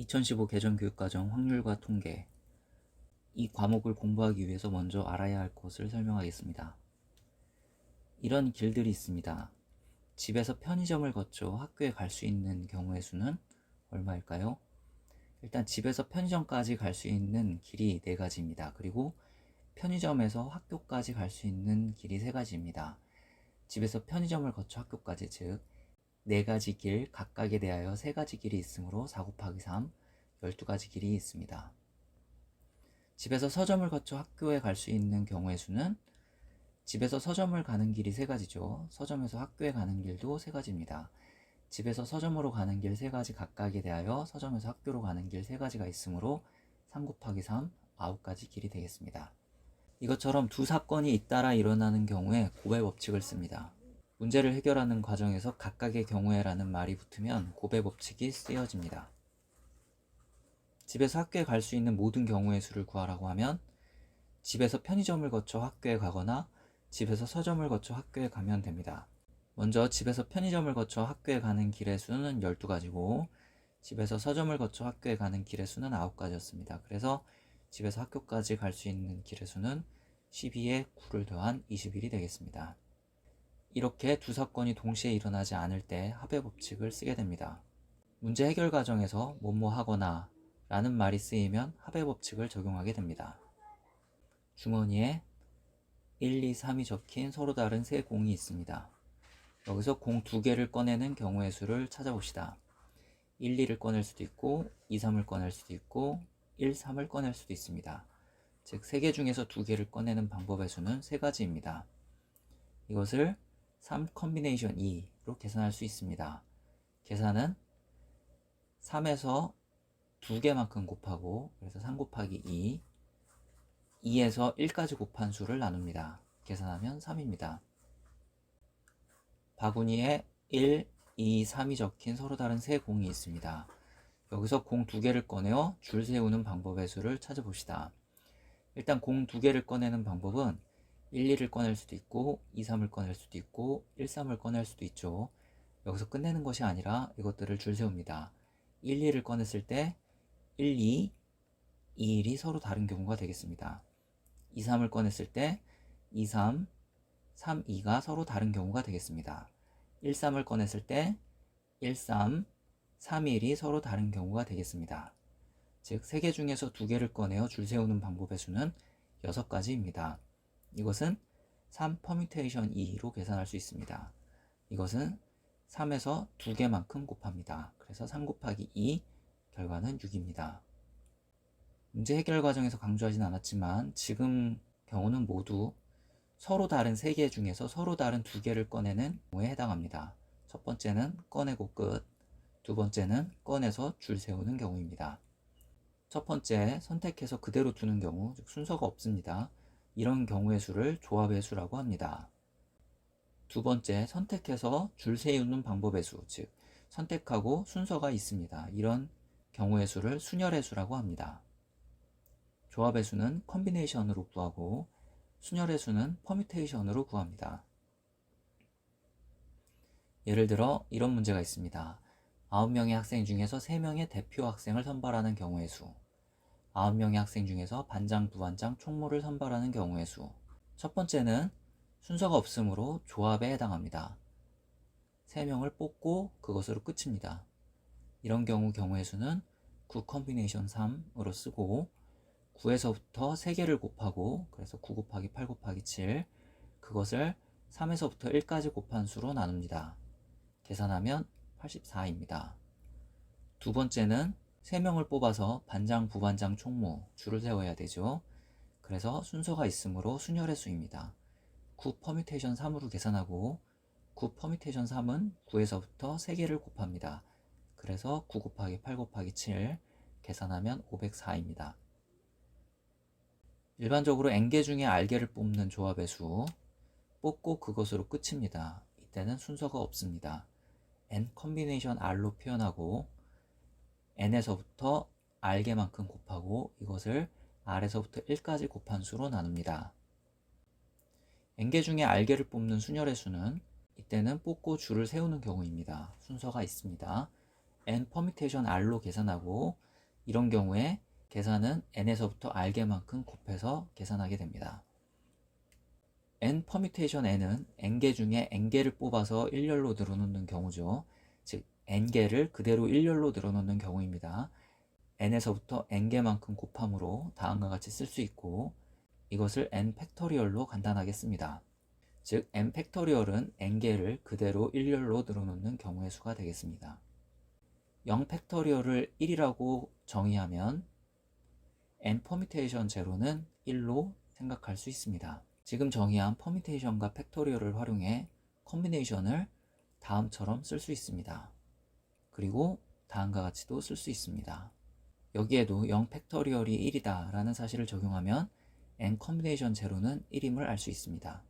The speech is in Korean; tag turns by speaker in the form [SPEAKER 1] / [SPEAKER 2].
[SPEAKER 1] 2015 개정교육과정 확률과 통계 이 과목을 공부하기 위해서 먼저 알아야 할 것을 설명하겠습니다. 이런 길들이 있습니다. 집에서 편의점을 거쳐 학교에 갈 수 있는 경우의 수는 얼마일까요? 일단 집에서 편의점까지 갈 수 있는 길이 네 가지입니다. 그리고 편의점에서 학교까지 갈 수 있는 길이 세 가지입니다. 집에서 편의점을 거쳐 학교까지 즉 네 가지 길 각각에 대하여 세 가지 길이 있으므로 4 곱하기 3 12가지 길이 있습니다. 집에서 서점을 거쳐 학교에 갈 수 있는 경우의 수는 집에서 서점을 가는 길이 세 가지죠. 서점에서 학교에 가는 길도 세 가지입니다. 집에서 서점으로 가는 길 세 가지 각각에 대하여 서점에서 학교로 가는 길 세 가지가 있으므로 3 곱하기 3 9가지 길이 되겠습니다. 이것처럼 두 사건이 잇따라 일어나는 경우에 고배 법칙을 씁니다. 문제를 해결하는 과정에서 각각의 경우에라는 말이 붙으면 고배 법칙이 쓰여집니다. 집에서 학교에 갈 수 있는 모든 경우의 수를 구하라고 하면 집에서 편의점을 거쳐 학교에 가거나 집에서 서점을 거쳐 학교에 가면 됩니다. 먼저 집에서 편의점을 거쳐 학교에 가는 길의 수는 12가지고 집에서 서점을 거쳐 학교에 가는 길의 수는 9가지였습니다. 그래서 집에서 학교까지 갈 수 있는 길의 수는 12에 9를 더한 21이 되겠습니다. 이렇게 두 사건이 동시에 일어나지 않을 때 합의 법칙을 쓰게 됩니다. 문제 해결 과정에서 뭐뭐 하거나 라는 말이 쓰이면 합의 법칙을 적용하게 됩니다. 주머니에 1, 2, 3이 적힌 서로 다른 세 공이 있습니다. 여기서 공 두 개를 꺼내는 경우의 수를 찾아봅시다. 1, 2를 꺼낼 수도 있고 2, 3을 꺼낼 수도 있고 1, 3을 꺼낼 수도 있습니다. 즉, 세 개 중에서 두 개를 꺼내는 방법의 수는 세 가지입니다. 이것을 3 컨비네이션 2로 계산할 수 있습니다. 계산은 3에서 두 개만큼 곱하고 그래서 3 곱하기 2 2에서 1까지 곱한 수를 나눕니다. 계산하면 3입니다. 바구니에 1, 2, 3이 적힌 서로 다른 세 공이 있습니다. 여기서 공 두 개를 꺼내어 줄 세우는 방법의 수를 찾아봅시다. 일단 공 두 개를 꺼내는 방법은 1, 2를 꺼낼 수도 있고 2, 3을 꺼낼 수도 있고 1, 3을 꺼낼 수도 있죠. 여기서 끝내는 것이 아니라 이것들을 줄 세웁니다. 1, 2를 꺼냈을 때 1, 2, 2, 1이 서로 다른 경우가 되겠습니다. 2, 3을 꺼냈을 때 2, 3, 3, 2가 서로 다른 경우가 되겠습니다. 1, 3을 꺼냈을 때 1, 3, 3, 1이 서로 다른 경우가 되겠습니다. 즉, 3개 중에서 2개를 꺼내어 줄 세우는 방법의 수는 6가지입니다. 이것은 3 퍼뮤테이션 2로 계산할 수 있습니다. 이것은 3에서 2개만큼 곱합니다. 그래서 3 곱하기 2 결과는 6입니다. 문제 해결 과정에서 강조하진 않았지만 지금 경우는 모두 서로 다른 3개 중에서 서로 다른 2개를 꺼내는 경우에 해당합니다. 첫 번째는 꺼내고 끝, 두 번째는 꺼내서 줄 세우는 경우입니다. 첫 번째, 선택해서 그대로 두는 경우, 즉 순서가 없습니다. 이런 경우의 수를 조합의 수라고 합니다. 두 번째, 선택해서 줄 세우는 방법의 수, 즉 선택하고 순서가 있습니다. 이런 경우의 수를 순열의 수라고 합니다. 조합의 수는 컨비네이션으로 구하고 순열의 수는 퍼뮤테이션으로 구합니다. 예를 들어 이런 문제가 있습니다. 9명의 학생 중에서 3명의 대표 학생을 선발하는 경우의 수 9명의 학생 중에서 반장, 부반장, 총무를 선발하는 경우의 수. 첫 번째는 순서가 없으므로 조합에 해당합니다. 3명을 뽑고 그것으로 끝입니다. 이런 경우 경우의 수는 9 컨비네이션 3으로 쓰고 9에서부터 3개를 곱하고 그래서 9 곱하기 8 곱하기 7 그것을 3에서부터 1까지 곱한 수로 나눕니다. 계산하면 84입니다. 두 번째는 3명을 뽑아서 반장, 부반장, 총무 줄을 세워야 되죠. 그래서 순서가 있으므로 순열의 수입니다. 9 퍼뮤테이션 3으로 계산하고 9 퍼뮤테이션 3은 9에서부터 3개를 곱합니다. 그래서 9 곱하기 8 곱하기 7 계산하면 504입니다. 일반적으로 n개 중에 r개를 뽑는 조합의 수 뽑고 그것으로 끝입니다. 이때는 순서가 없습니다. n 컨비네이션 r로 표현하고 n에서부터 r개만큼 곱하고 이것을 r에서부터 1까지 곱한 수로 나눕니다. n개 중에 r개를 뽑는 순열의 수는 이때는 뽑고 줄을 세우는 경우입니다. 순서가 있습니다. n 퍼미테이션 r로 계산하고 이런 경우에 계산은 n에서부터 r개만큼 곱해서 계산하게 됩니다. n 퍼뮤테이션 n은 n개 중에 n개를 뽑아서 일렬로 늘어놓는 경우죠. 즉 n개를 그대로 일렬로 늘어놓는 경우입니다. n에서부터 n개만큼 곱함으로 다음과 같이 쓸 수 있고 이것을 n 팩토리얼로 간단하게 씁니다. 즉 n 팩토리얼은 n개를 그대로 일렬로 늘어놓는 경우의 수가 되겠습니다. 0 팩토리얼을 1이라고 정의하면 n 퍼뮤테이션 제로는 1로 생각할 수 있습니다. 지금 정의한 퍼뮤테이션과 팩토리얼을 활용해 컨비네이션을 다음처럼 쓸 수 있습니다. 그리고 다음과 같이도 쓸 수 있습니다. 여기에도 0 팩토리얼이 1이다 라는 사실을 적용하면 n 컨비네이션 제로는 1임을 알 수 있습니다.